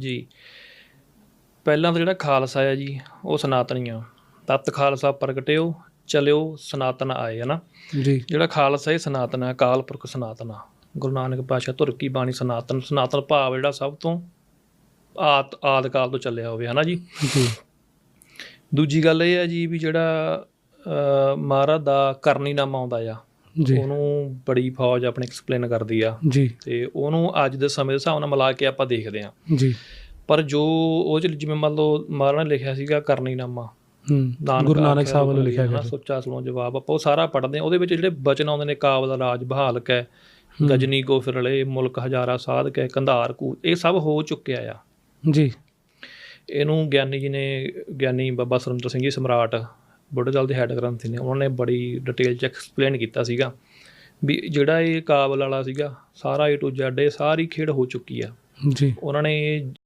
ਜੀ। ਪਹਿਲਾਂ ਤਾਂ ਜਿਹੜਾ ਖਾਲਸਾ ਆ ਜੀ ਉਹ ਸਨਾਤਨੀ ਆ। ਤਤ ਖਾਲਸਾ ਪ੍ਰਗਟਿਓ ਚਲਿਓ ਸਨਾਤਨ ਆਏ ਹਨਾ? ਜੀ। ਜਿਹੜਾ ਖਾਲਸਾ ਇਹ ਸਨਾਤਨ ਹੈ ਅਕਾਲ ਪੁਰਖ ਸਨਾਤਨ ਆ। ਗੁਰੂ ਨਾਨਕ ਪਾਤਸ਼ਾਹ ਧੁਰ ਕੀ ਬਾਣੀ ਸਨਾਤਨ ਸਨਾਤਨ ਭਾਵ ਜਿਹੜਾ ਸਭ ਤੋਂ ਆਦ ਆਦ ਕਾਲ ਤੋਂ ਚੱਲਿਆ ਹੋਵੇ ਹਨਾ ਜੀ? ਜੀ। ਦੂਜੀ ਗੱਲ ਇਹ ਹੈ ਜੀ ਵੀ ਜਿਹੜਾ ਮਹਾਰਾਜ ਦਾ ਕਰਨੀਨਾਮਾ ਆਉਂਦਾ ਆ। ਉਹਨੂੰ ਬੜੀ ਫੌਜ ਆਪਣੀ ਐਕਸਪਲੇਨ ਕਰਦੀ ਆ। ਜੀ। ਤੇ ਉਹਨੂੰ ਅੱਜ ਦੇ ਸਮੇਂ ਦੇ ਹਿਸਾਬ ਨਾਲ ਮਿਲਾ ਕੇ ਆਪਾਂ ਦੇਖਦੇ ਆ। ਜੀ। ਪਰ ਜੋ ਉਹ ਜਿਵੇਂ ਮੰਨ ਲਓ ਮਹਾਰਾਜ ਨੇ ਲਿਖਿਆ ਸੀਗਾ ਕਰਨੀਨਾਮਾ। ਹੂੰ ਗੁਰੂ ਨਾਨਕ ਸਾਹਿਬ ਵੱਲੋਂ ਲਿਖਿਆ ਗਿਆ ਸੋਚਾ ਸਲੋਂ ਜਵਾਬ ਆਪਾਂ ਉਹ ਸਾਰਾ ਪੜ੍ਹਦੇ ਆ। ਉਹਦੇ ਵਿੱਚ ਜਿਹੜੇ ਬਚਨ ਆਉਂਦੇ ਨੇ ਕਾਬ ਦਾ ਰਾਜ ਬਹਾਲਕ ਹੈ ਗਜਨੀ ਕੋ ਫਿਰਲੇ ਮੁਲਕ ਹਜ਼ਾਰਾ ਸਾਧਕ ਹੈ ਕੰਧਾਰ ਕੂ ਇਹ ਸਭ ਹੋ ਚੁੱਕਿਆ ਆ। ਜੀ। ਇਹਨੂੰ ਗਿਆਨੀ ਜੀ ਨੇ ਗਿਆਨੀ ਬਾਬਾ ਸੁਰਿੰਦਰ ਸਿੰਘ ਜੀ ਸਮਰਾਟ ਬੁੱਢੇ ਦਲ ਦੇ ਹੈੱਡ ਗ੍ਰੰਥੀ ਨੇ ਉਹਨਾਂ ਨੇ ਬੜੀ ਡਿਟੇਲ ਚ ਐਕਸਪਲੇਨ ਕੀਤਾ ਸੀਗਾ ਵੀ ਜਿਹੜਾ ਇਹ ਕਾਬਲ ਵਾਲਾ ਸੀਗਾ ਸਾਰਾ ਏ ਟੂ ਜ਼ੈਡ ਇਹ ਸਾਰੀ ਖੇਡ ਹੋ ਚੁੱਕੀ ਆ। ਜੀ। ਉਹਨਾਂ ਨੇ